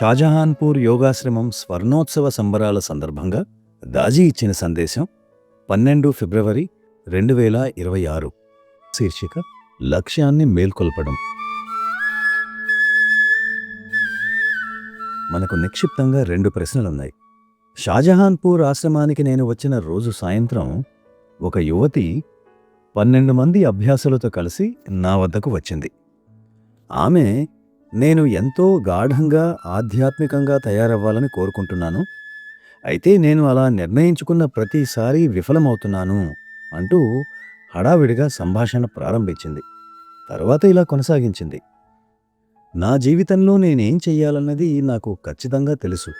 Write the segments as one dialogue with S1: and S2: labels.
S1: షాజహాన్పూర్ యోగాశ్రమం స్వర్ణోత్సవ సంబరాల సందర్భంగా దాజీ ఇచ్చిన సందేశం పన్నెండు ఫిబ్రవరి రెండు వేల ఇరవై ఆరు. శీర్షిక లక్ష్యాన్ని మేల్కొల్పడం. మనకు నిక్షిప్తంగా రెండు ప్రశ్నలున్నాయి. షాజహాన్పూర్ ఆశ్రమానికి నేను వచ్చిన రోజు సాయంత్రం ఒక యువతి పన్నెండు మంది అభ్యాసులతో కలిసి నా వద్దకు వచ్చింది. ఆమె నేను ఎంతో గాఢంగా ఆధ్యాత్మికంగా తయారవ్వాలని కోరుకుంటున్నాను. అయితే నేను అలా నిర్ణయించుకున్న ప్రతిసారి విఫలమవుతున్నాను అంటూ హడావిడిగా సంభాషణ ప్రారంభించింది. తర్వాత ఇలా కొనసాగించింది. నా జీవితంలో నేనేం చెయ్యాలన్నది నాకు ఖచ్చితంగా తెలుసు.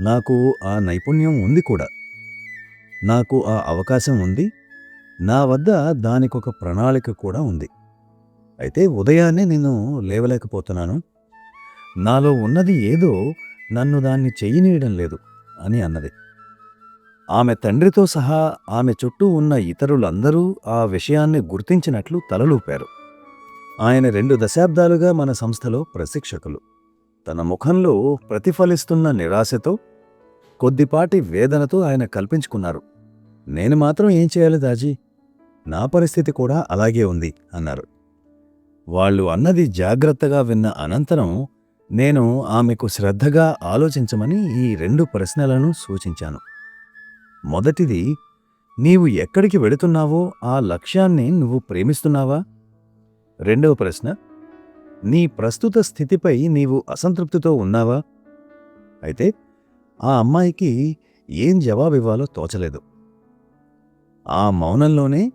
S1: నాకు ఆ నైపుణ్యం ఉంది కూడా. నాకు ఆ అవకాశం ఉంది. నా వద్ద దానికొక ప్రణాళిక కూడా ఉంది. అయితే ఉదయాన్నే నేను లేవలేకపోతున్నాను. నాలో ఉన్నది ఏదో నన్ను దాన్ని చెయ్యనీయడం లేదు అని అన్నది. ఆమె తండ్రితో సహా ఆమె చుట్టూ ఉన్న ఇతరులందరూ ఆ విషయాన్ని గుర్తించినట్లు తలలూపారు. ఆయన రెండు దశాబ్దాలుగా మన సంస్థలో ప్రశిక్షకులు. తన ముఖంలో ప్రతిఫలిస్తున్న నిరాశతో కొద్దిపాటి వేదనతో ఆయన కల్పించుకున్నారు. నేను మాత్రం ఏం చేయాలి దాజీ? నా పరిస్థితి కూడా అలాగే ఉంది అన్నారు. వాళ్ళు అన్నది జాగ్రత్తగా విన్న అనంతరం నేను ఆమెకు శ్రద్ధగా ఆలోచించమని ఈ రెండు ప్రశ్నలను సూచించాను. మొదటిది నీవు ఎక్కడికి వెళుతున్నావో ఆ లక్ష్యాన్ని నువ్వు ప్రేమిస్తున్నావా? రెండవ ప్రశ్న నీ ప్రస్తుత స్థితిపై నీవు అసంతృప్తితో ఉన్నావా? అయితే ఆ అమ్మాయికి ఏం జవాబివ్వాలో తోచలేదు. ఆ మౌనంలోనే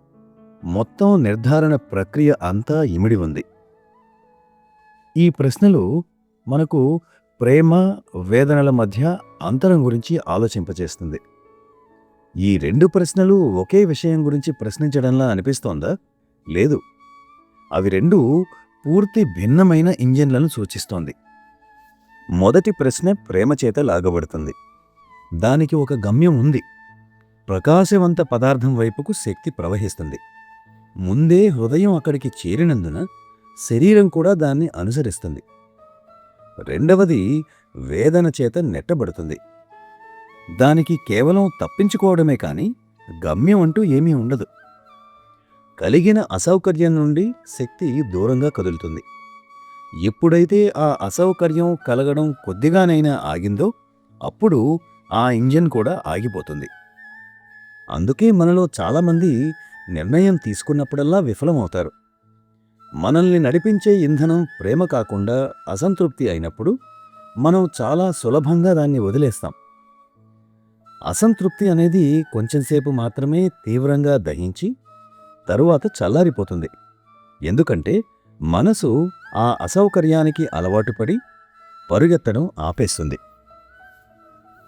S1: మొత్తం నిర్ధారణ ప్రక్రియ అంతా ఇమిడి ఉంది. ఈ ప్రశ్నలు మనకు ప్రేమ వేదనల మధ్య అంతరం గురించి ఆలోచింపచేస్తుంది ఈ రెండు ప్రశ్నలు ఒకే విషయం గురించి ప్రశ్నించడంలా అనిపిస్తోందా? లేదు. అవి రెండు పూర్తి భిన్నమైన ఇంజిన్లను సూచిస్తోంది. మొదటి ప్రశ్న ప్రేమ చేత లాగబడుతుంది. దానికి ఒక గమ్యం ఉంది. ప్రకాశవంత పదార్థం వైపుకు శక్తి ప్రవహిస్తుంది. ముందే హృదయం అక్కడికి చేరినందున శరీరం కూడా దాన్ని అనుసరిస్తుంది. రెండవది వేదన చేత నెట్టబడుతుంది. దానికి కేవలం తప్పించుకోవడమే కాని గమ్యం అంటూ ఏమీ ఉండదు. కలిగిన అసౌకర్యం నుండి శక్తి దూరంగా కదులుతుంది. ఎప్పుడైతే ఆ అసౌకర్యం కలగడం కొద్దిగానైనా ఆగిందో అప్పుడు ఆ ఇంజన్ కూడా ఆగిపోతుంది. అందుకే మనలో చాలామంది నిర్ణయం తీసుకున్నప్పుడల్లా విఫలమవుతారు. మనల్ని నడిపించే ఇంధనం ప్రేమ కాకుండా అసంతృప్తి అయినప్పుడు మనం చాలా సులభంగా దాన్ని వదిలేస్తాం. అసంతృప్తి అనేది కొంచెంసేపు మాత్రమే తీవ్రంగా దహించి తరువాత చల్లారిపోతుంది. ఎందుకంటే మనసు ఆ అసౌకర్యానికి అలవాటుపడి పరుగెత్తడం ఆపేస్తుంది.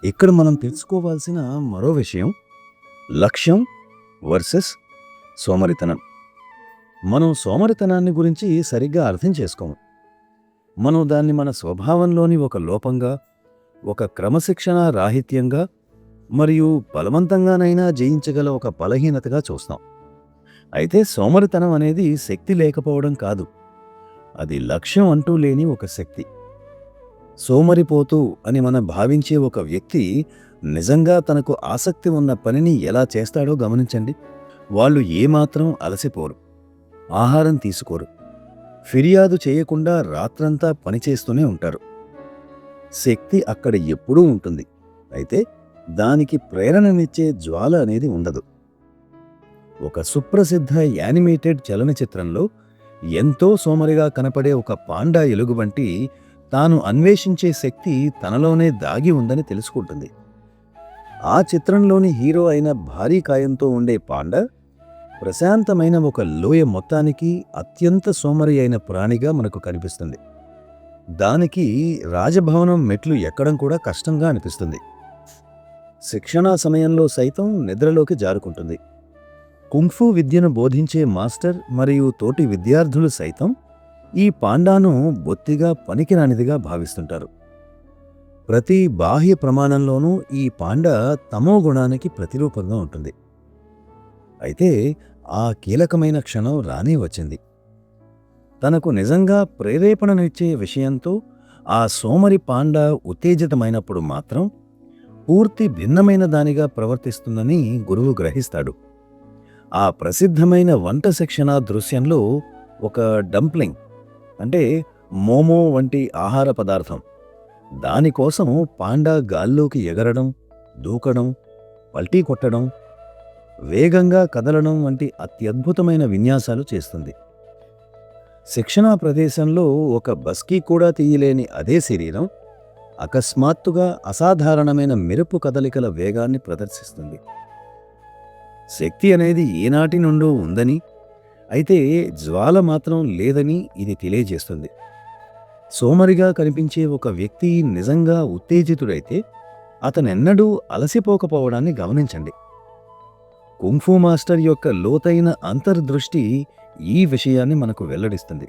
S1: ఇక్కడ మనం తెలుసుకోవాల్సిన మరో విషయం లక్ష్యం వర్సెస్ సోమరితనం. మనం సోమరితనాన్ని గురించి సరిగ్గా అర్థం చేసుకోము. మనం దాన్ని మన స్వభావంలోని ఒక లోపంగా ఒక క్రమశిక్షణ రాహిత్యంగా మరియు బలవంతంగానైనా జయించగల ఒక బలహీనతగా చూస్తాం. అయితే సోమరితనం అనేది శక్తి లేకపోవడం కాదు. అది లక్ష్యం అంటూ లేని ఒక శక్తి. సోమరిపోతూ అని మనం భావించే ఒక వ్యక్తి నిజంగా తనకు ఆసక్తి ఉన్న పనిని ఎలా చేస్తాడో గమనించండి. వాళ్ళు ఏమాత్రం అలసిపోరు. ఆహారం తీసుకోరు. ఫిర్యాదు చేయకుండా రాత్రంతా పనిచేస్తూనే ఉంటారు. శక్తి అక్కడ ఎప్పుడూ ఉంటుంది. అయితే దానికి ప్రేరణనిచ్చే జ్వాల అనేది ఉండదు. ఒక సుప్రసిద్ధ యానిమేటెడ్ చలనచిత్రంలో ఎంతో సోమరిగా కనపడే ఒక పాండా ఎలుగుబంటి తాను అన్వేషించే శక్తి తనలోనే దాగి ఉందని తెలుసుకుంటుంది. ఆ చిత్రంలోని హీరో అయిన భారీ కాయంతో ఉండే పాండ ప్రశాంతమైన ఒక లోయ మొత్తానికి అత్యంత సోమరి అయిన ప్రాణిగా మనకు కనిపిస్తుంది. దానికి రాజభవనం మెట్లు ఎక్కడం కూడా కష్టంగా అనిపిస్తుంది. శిక్షణా సమయంలో సైతం నిద్రలోకి జారుకుంటుంది. కుంగ్ఫూ విద్యను బోధించే మాస్టర్ మరియు తోటి విద్యార్థులు సైతం ఈ పాండాను బొత్తిగా పనికిరానిదిగా భావిస్తుంటారు. ప్రతి బాహ్య ప్రమాణంలోనూ ఈ పాండ తమో గుణానికి ప్రతిరూపంగా ఉంటుంది. అయితే ఆ కీలకమైన క్షణం రానే వచ్చింది. తనకు నిజంగా ప్రేరేపణనిచ్చే విషయంతో ఆ సోమరి పాండ ఉత్తేజితమైనప్పుడు మాత్రం పూర్తి భిన్నమైన దానిగా ప్రవర్తిస్తుందని గురువు గ్రహిస్తాడు. ఆ ప్రసిద్ధమైన వంట శిక్షణ దృశ్యంలో ఒక డంప్లింగ్ అంటే మోమో వంటి ఆహార పదార్థం దానికోసం పాండా గాల్లోకి ఎగరడం దూకడం పల్టీ కొట్టడం వేగంగా కదలడం వంటి అత్యద్భుతమైన విన్యాసాలు చేస్తుంది. శిక్షణా ప్రదేశంలో ఒక బస్కీ కూడా తీయలేని అదే శరీరం అకస్మాత్తుగా అసాధారణమైన మెరుపు కదలికల వేగాన్ని ప్రదర్శిస్తుంది. శక్తి అనేది ఏనాటి నుండో ఉందని అయితే జ్వాల మాత్రం లేదని ఇది తెలియజేస్తుంది. సోమరిగా కనిపించే ఒక వ్యక్తి నిజంగా ఉత్తేజితుడైతే అతనెన్నడూ అలసిపోకపోవడాన్ని గమనించండి. కుంఫు మాస్టర్ యొక్క లోతైన అంతర్దృష్టి ఈ విషయాన్ని మనకు వెల్లడిస్తుంది.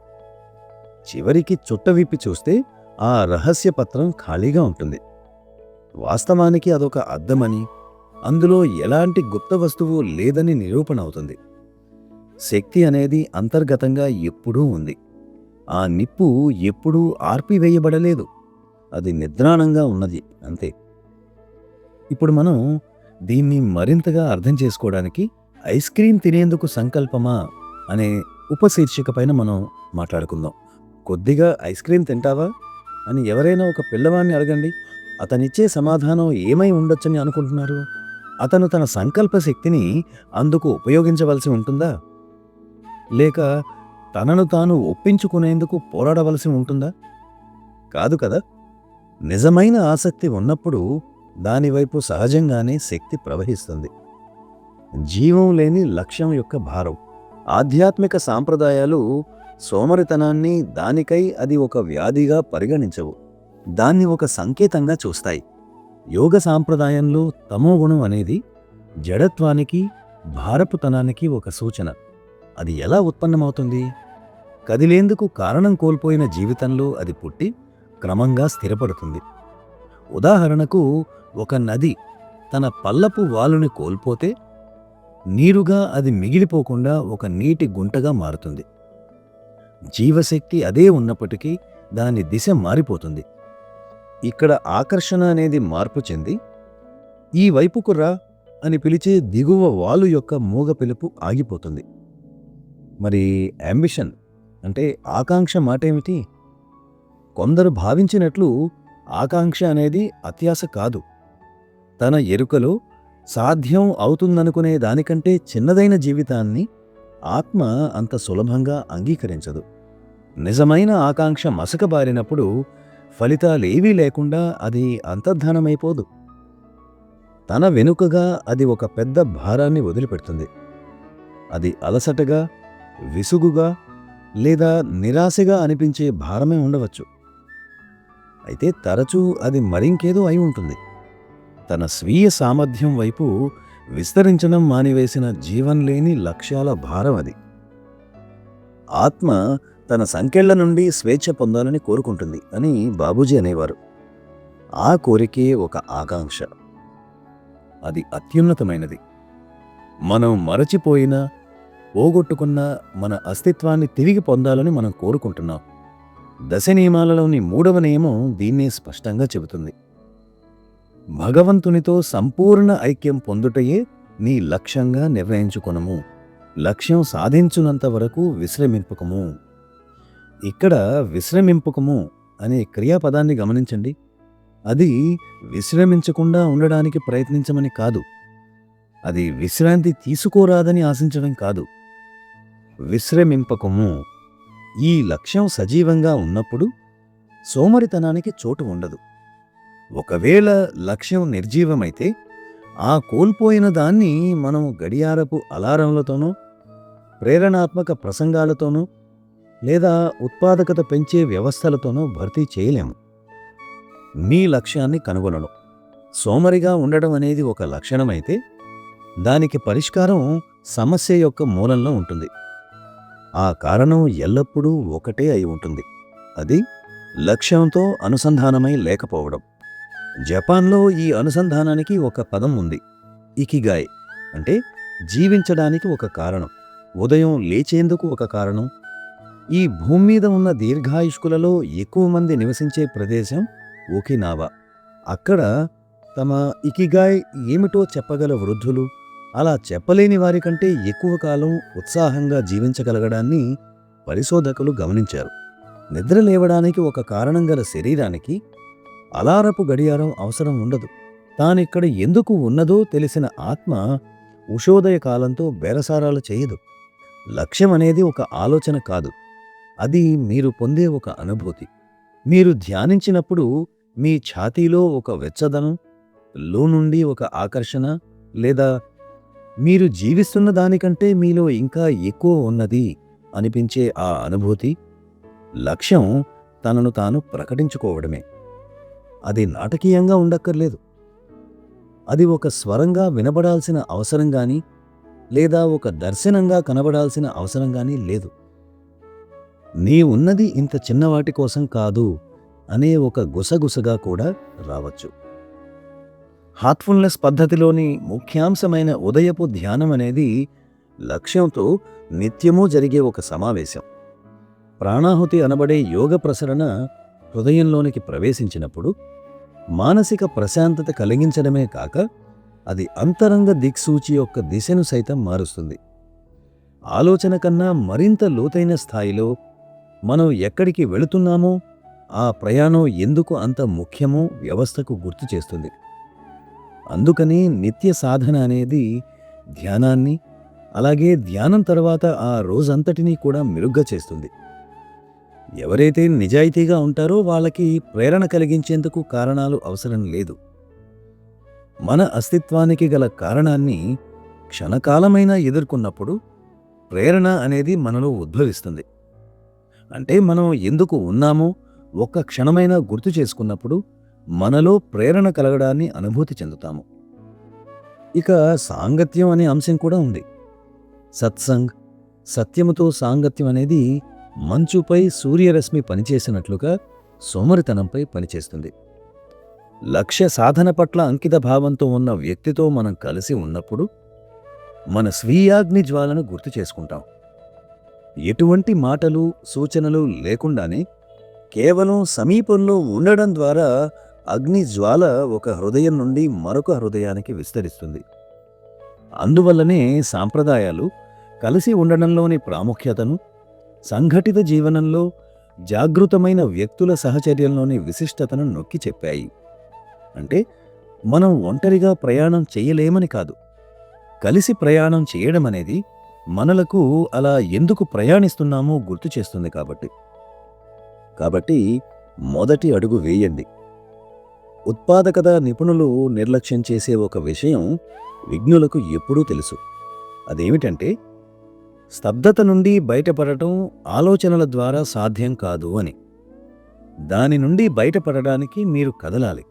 S1: చివరికి చుట్టవిప్పి చూస్తే ఆ రహస్య పత్రం ఖాళీగా ఉంటుంది. వాస్తవానికి అదొక అద్దమని అందులో ఎలాంటి గుప్త వస్తువు లేదని నిరూపణ అవుతుంది. శక్తి అనేది అంతర్గతంగా ఎప్పుడూ ఉంది. ఆ నిప్పు ఎప్పుడూ ఆర్పివేయబడలేదు అది నిద్రాణంగా ఉన్నది అంతే. ఇప్పుడు మనం దీన్ని మరింతగా అర్థం చేసుకోవడానికి ఐస్ క్రీం తినేందుకు సంకల్పమా అనే ఉపశీర్షిక పైన మనం మాట్లాడుకుందాం. కొద్దిగా ఐస్ క్రీం తింటావా? అని ఎవరైనా ఒక పిల్లవాడిని అడగండి. అతనిచ్చే సమాధానం ఏమై ఉండొచ్చని అనుకుంటున్నారు? అతను తన సంకల్ప శక్తిని అందుకు ఉపయోగించవలసి ఉంటుందా? లేక తనను తాను ఒప్పించుకునేందుకు పోరాడవలసి ఉంటుందా? కాదు కదా. నిజమైన ఆసక్తి ఉన్నప్పుడు దానివైపు సహజంగానే శక్తి ప్రవహిస్తుంది. జీవం లేని లక్ష్యం యొక్క భారం. ఆధ్యాత్మిక సాంప్రదాయాలు సోమరితనాన్ని దానికై అది ఒక వ్యాధిగా పరిగణించవు. దాన్ని ఒక సంకేతంగా చూస్తాయి. యోగ సాంప్రదాయంలో తమోగుణం అనేది జడత్వానికి భారపుతనానికి ఒక సూచన. అది ఎలా ఉత్పన్నమవుతుంది? కదిలేందుకు కారణం కోల్పోయిన జీవితంలో అది పుట్టి క్రమంగా స్థిరపడుతుంది. ఉదాహరణకు ఒక నది తన పల్లపు వాలుని కోల్పోతే నీరుగా అది మిగిలిపోకుండా ఒక నీటి గుంటగా మారుతుంది. జీవశక్తి అదే ఉన్నప్పటికీ దాని దిశ మారిపోతుంది. ఇక్కడ ఆకర్షణ అనేది మార్పు చెంది ఈ వైపుకు రా అని పిలిచే దిగువ వాలు యొక్క మూగ పిలుపు ఆగిపోతుంది. మరి అంబిషన్ అంటే ఆకాంక్ష మాటేమిటి? కొందరు భావించినట్లు ఆకాంక్ష అనేది అత్యాశ కాదు. తన ఎరుకలో సాధ్యం అవుతుందనుకునే దానికంటే చిన్నదైన జీవితాన్ని ఆత్మ అంత సులభంగా అంగీకరించదు. నిజమైన ఆకాంక్ష మసకబారినప్పుడు ఫలితాలేవీ లేకుండా అది అంతర్ధానమైపోదు. తన వెనుకగా అది ఒక పెద్ద భారాన్ని వదిలిపెడుతుంది. అది అలసటగా విసుగుగా లేదా నిరాశగా అనిపించే భారమే ఉండవచ్చు. అయితే తరచూ అది మరింకేదో అయి ఉంటుంది. తన స్వీయ సామర్థ్యం వైపు విస్తరించడం మానివేసిన జీవం లేని లక్ష్యాల భారం అది. ఆత్మ తన సంకెళ్ళ నుండి స్వేచ్ఛ పొందాలని కోరుకుంటుంది అని బాబూజీ అనేవారు. ఆ కోరికే ఒక ఆకాంక్ష. అది అత్యున్నతమైనది. మనం మరచిపోయిన పోగొట్టుకున్న మన అస్తిత్వాన్ని తిరిగి పొందాలని మనం కోరుకుంటున్నాం. దశ నియమాలలోని మూడవ నియమం దీన్నే స్పష్టంగా చెబుతుంది. భగవంతునితో సంపూర్ణ ఐక్యం పొందుటయే నీ లక్ష్యంగా నిర్ణయించుకొనము. లక్ష్యం సాధించునంత వరకు విశ్రమింపకము. ఇక్కడ విశ్రమింపకము అనే క్రియాపదాన్ని గమనించండి. అది విశ్రమించకుండా ఉండడానికి ప్రయత్నించమని కాదు. అది విశ్రాంతి తీసుకోరాదని ఆశించడం కాదు. విశ్రమింపకము. ఈ లక్ష్యం సజీవంగా ఉన్నప్పుడు సోమరితనానికి చోటు ఉండదు. ఒకవేళ లక్ష్యం నిర్జీవమైతే ఆ కోల్పోయిన దాన్ని మనం గడియారపు అలారంలతోనో ప్రేరణాత్మక ప్రసంగాలతోనో లేదా ఉత్పాదకత పెంచే వ్యవస్థలతోనో భర్తీ చేయలేము. మీ లక్ష్యాన్ని కనుగొనడం. సోమరిగా ఉండడం అనేది ఒక లక్షణమైతే దానికి పరిష్కారం సమస్య యొక్క మూలంలో ఉంటుంది. ఆ కారణం ఎల్లప్పుడూ ఒకటే అయి ఉంటుంది. అది లక్ష్యంతో అనుసంధానమై లేకపోవడం. జపాన్లో ఈ అనుసంధానానికి ఒక పదం ఉంది. ఇకిగాయ్ అంటే జీవించడానికి ఒక కారణం. ఉదయం లేచేందుకు ఒక కారణం. ఈ భూమి మీద ఉన్న దీర్ఘాయుష్కులలో ఎక్కువ మంది నివసించే ప్రదేశం ఓకినావా. అక్కడ తమ ఇకిగాయ్ ఏమిటో చెప్పగల వృద్ధులు అలా చెప్పలేని వారికంటే ఎక్కువ కాలం ఉత్సాహంగా జీవించగలగడాన్ని పరిశోధకులు గమనించారు. నిద్ర లేవడానికి ఒక కారణం గల శరీరానికి అలారపు గడియారం అవసరం ఉండదు. తానిక్కడ ఎందుకు ఉన్నదో తెలిసిన ఆత్మ ఉషోదయ కాలంతో బేరసారాలు చేయదు. లక్ష్యం అనేది ఒక ఆలోచన కాదు. అది మీరు పొందే ఒక అనుభూతి. మీరు ధ్యానించినప్పుడు మీ ఛాతీలో ఒక వెచ్చదనం లో నుండి ఒక ఆకర్షణ లేదా మీరు జీవిస్తున్న దానికంటే మీలో ఇంకా ఎక్కువ ఉన్నది అనిపించే ఆ అనుభూతి. లక్ష్యం తనను తాను ప్రకటించుకోవడమే. అది నాటకీయంగా ఉండక్కర్లేదు. అది ఒక స్వరంగా వినబడాల్సిన అవసరం గాని లేదా ఒక దర్శనంగా కనబడాల్సిన అవసరం గాని లేదు. నీ ఉన్నది ఇంత చిన్నవాటి కోసం కాదు అనే ఒక గుసగుసగా కూడా రావచ్చు. హార్ట్ఫుల్నెస్ పద్ధతిలోని ముఖ్యాంశమైన ఉదయపు ధ్యానం అనేది లక్ష్యంతో నిత్యమూ జరిగే ఒక సమావేశం. ప్రాణాహుతి అనబడే యోగ ప్రసరణ హృదయంలోనికి ప్రవేశించినప్పుడు మానసిక ప్రశాంతత కలిగించడమే కాక అది అంతరంగ దిక్సూచి యొక్క దిశను సైతం మారుస్తుంది. ఆలోచన కన్నా మరింత లోతైన స్థాయిలో మనం ఎక్కడికి వెళుతున్నామో ఆ ప్రయాణం ఎందుకు అంత ముఖ్యమో వ్యవస్థకు గుర్తు చేస్తుంది. అందుకని నిత్య సాధన అనేది ధ్యానాన్ని అలాగే ధ్యానం తర్వాత ఆ రోజంతటినీ కూడా మెరుగ్గా చేస్తుంది. ఎవరైతే నిజాయితీగా ఉంటారో వాళ్ళకి ప్రేరణ కలిగించేందుకు కారణాలు అవసరం లేదు. మన అస్తిత్వానికి గల కారణాన్ని క్షణకాలమైనా ఎదుర్కొన్నప్పుడు ప్రేరణ అనేది మనలో ఉద్భవిస్తుంది. అంటే మనం ఎందుకు ఉన్నామో ఒక్క క్షణమైనా గుర్తు చేసుకున్నప్పుడు మనలో ప్రేరణ కలగడాన్ని అనుభూతి చెందుతాము. ఇక సాంగత్యం అనే అంశం కూడా ఉంది. సత్సంగ్ సత్యముతో సాంగత్యం అనేది మంచుపై సూర్యరశ్మి పనిచేసినట్లుగా సోమరితనంపై పనిచేస్తుంది. లక్ష్య సాధన పట్ల అంకిత భావంతో ఉన్న వ్యక్తితో మనం కలిసి ఉన్నప్పుడు మన స్వీయాగ్ని జ్వాలను గుర్తు చేసుకుంటాం. ఎటువంటి మాటలు సూచనలు లేకుండానే కేవలం సమీపంలో ఉండడం ద్వారా అగ్ని జ్వాల ఒక హృదయం నుండి మరొక హృదయానికి విస్తరిస్తుంది. అందువల్లనే సాంప్రదాయాలు కలిసి ఉండడంలోని ప్రాముఖ్యతను సంఘటిత జీవనంలో జాగృతమైన వ్యక్తుల సహచర్యంలోని విశిష్టతను నొక్కి చెప్పాయి. అంటే మనం ఒంటరిగా ప్రయాణం చేయలేమని కాదు. కలిసి ప్రయాణం చేయడం అనేది మనలకు అలా ఎందుకు ప్రయాణిస్తున్నామో గుర్తు చేస్తుంది కాబట్టి. కాబట్టి మొదటి అడుగు వేయండి. ఉత్పాదకత నిపుణులు నిర్లక్ష్యం చేసే ఒక విషయం విఘ్నులకు ఎప్పుడూ తెలుసు. అదేమిటంటే స్తబ్దత నుండి బయటపడటం ఆలోచనల ద్వారా సాధ్యం కాదు అని. దాని నుండి బయటపడడానికి మీరు కదలాలి.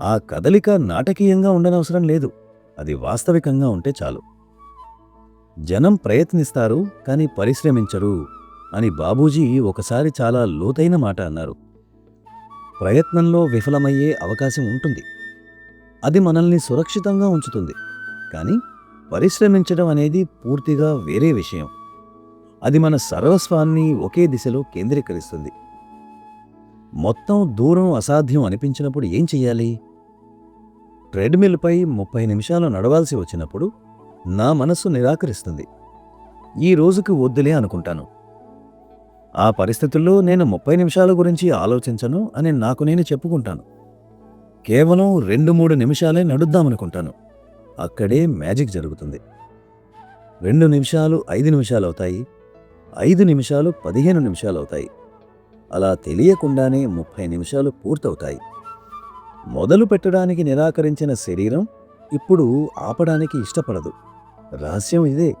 S1: ఆ కదలిక నాటకీయంగా ఉండనవసరం లేదు. అది వాస్తవికంగా ఉంటే చాలు. జనం ప్రయత్నిస్తారు కానీ పరిశ్రమించరు అని బాబూజీ ఒకసారి చాలా లోతైన మాట అన్నారు. ప్రయత్నంలో విఫలమయ్యే అవకాశం ఉంటుంది. అది మనల్ని సురక్షితంగా ఉంచుతుంది. కానీ పరిశ్రమించడం అనేది పూర్తిగా వేరే విషయం. అది మన సర్వస్వాన్ని ఒకే దిశలో కేంద్రీకరిస్తుంది. మొత్తం దూరం అసాధ్యం అనిపించినప్పుడు ఏం చెయ్యాలి? ట్రెడ్మిల్పై ముప్పై నిమిషాలు నడవాల్సి వచ్చినప్పుడు నా మనస్సు నిరాకరిస్తుంది. ఈ రోజుకి వద్దులే అనుకుంటాను. ఆ పరిస్థితుల్లో నేను ముప్పై నిమిషాల గురించి ఆలోచించను అని నాకు నేను చెప్పుకుంటాను. కేవలం రెండు మూడు నిమిషాలే నడుద్దామనుకుంటాను. అక్కడే మ్యాజిక్ జరుగుతుంది. రెండు నిమిషాలు ఐదు నిమిషాలు అవుతాయి ఐదు నిమిషాలు పదిహేను నిమిషాలు అవుతాయి అలా తెలియకుండానే ముప్పై నిమిషాలు పూర్తవుతాయి. మొదలు పెట్టడానికి నిరాకరించిన శరీరం ఇప్పుడు ఆపడానికి ఇష్టపడదు. రహస్యం ఇదే.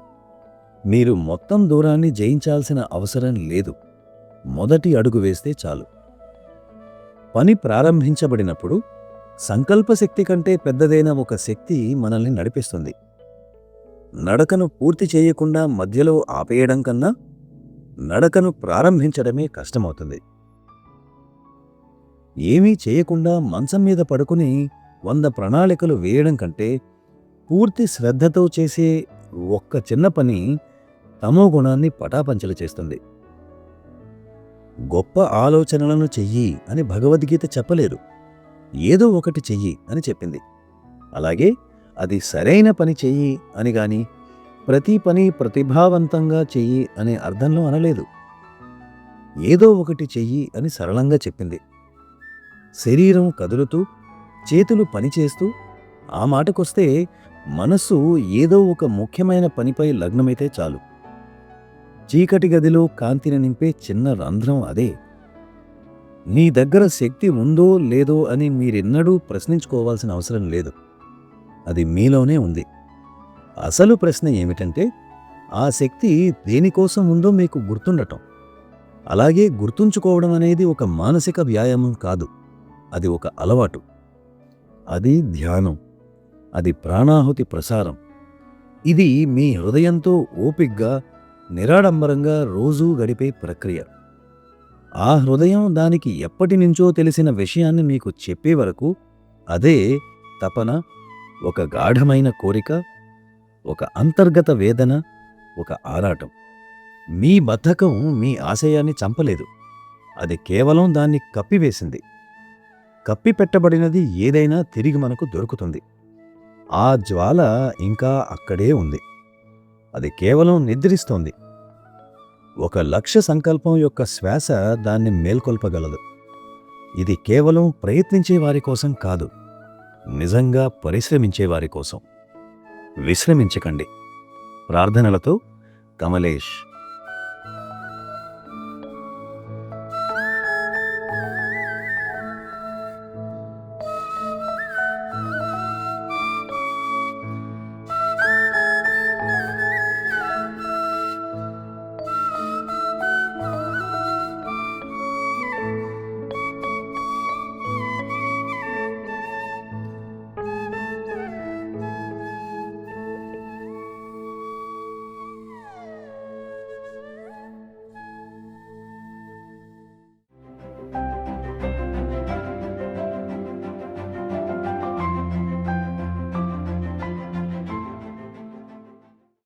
S1: మీరు మొత్తం దూరాన్ని జయించాల్సిన అవసరం లేదు. మొదటి అడుగు వేస్తే చాలు. పని ప్రారంభించబడినప్పుడు సంకల్ప శక్తి కంటే పెద్దదైన ఒక శక్తి మనల్ని నడిపిస్తుంది. నడకను పూర్తి చేయకుండా మధ్యలో ఆపేయడం కన్నా నడకను ప్రారంభించడమే కష్టమవుతుంది. ఏమీ చేయకుండా మంచం మీద పడుకుని వంద ప్రణాళికలు వేయడం కంటే పూర్తి శ్రద్ధతో చేసే ఒక్క చిన్న పని తమో గుణాన్ని పటాపంచలు చేస్తుంది. గొప్ప ఆలోచనలను చెయ్యి అని భగవద్గీత చెప్పలేరు ఏదో ఒకటి చెయ్యి అని చెప్పింది. అలాగే అది సరైన పని చెయ్యి అని గాని ప్రతి పని ప్రతిభావంతంగా చెయ్యి అనే అర్థంలో అనలేదు. ఏదో ఒకటి చెయ్యి అని సరళంగా చెప్పింది. శరీరం కదులుతూ చేతులు పనిచేస్తూ ఆ మాటకొస్తే మనస్సు ఏదో ఒక ముఖ్యమైన పనిపై లగ్నమైతే చాలు. చీకటి గదిలో కాంతిని నింపే చిన్న రంధ్రం అదే. నీ దగ్గర శక్తి ఉందో లేదో అని మీరెన్నడూ ప్రశ్నించుకోవాల్సిన అవసరం లేదు. అది మీలోనే ఉంది. అసలు ప్రశ్న ఏమిటంటే ఆ శక్తి దేనికోసం ఉందో మీకు గుర్తుండటం. అలాగే గుర్తుంచుకోవడం అనేది ఒక మానసిక వ్యాయామం కాదు. అది ఒక అలవాటు. అది ధ్యానం. అది ప్రాణాహుతి ప్రసారం. ఇది మీ హృదయంతో ఓపిగ్గా నిరాడంబరంగా రోజూ గడిపే ప్రక్రియ. ఆ హృదయం దానికి ఎప్పటి నుంచో తెలిసిన విషయాన్ని మీకు చెప్పే వరకు అదే తపన ఒక గాఢమైన కోరిక ఒక అంతర్గత వేదన ఒక ఆరాటం. మీ బద్ధకం మీ ఆశయాన్ని చంపలేదు. అది కేవలం దాన్ని కప్పివేసింది. కప్పిపెట్టబడినది ఏదైనా తిరిగి మనకు దొరుకుతుంది. ఆ జ్వాల ఇంకా అక్కడే ఉంది. అది కేవలం నిద్రిస్తోంది. ఒక లక్ష్య సంకల్పం యొక్క శ్వాస దాన్ని మేల్కొల్పగలదు. ఇది కేవలం ప్రయత్నించే వారి కోసం కాదు నిజంగా పరిశ్రమించే వారి కోసం. విశ్రమించకండి. ప్రార్థనలతో కమలేష్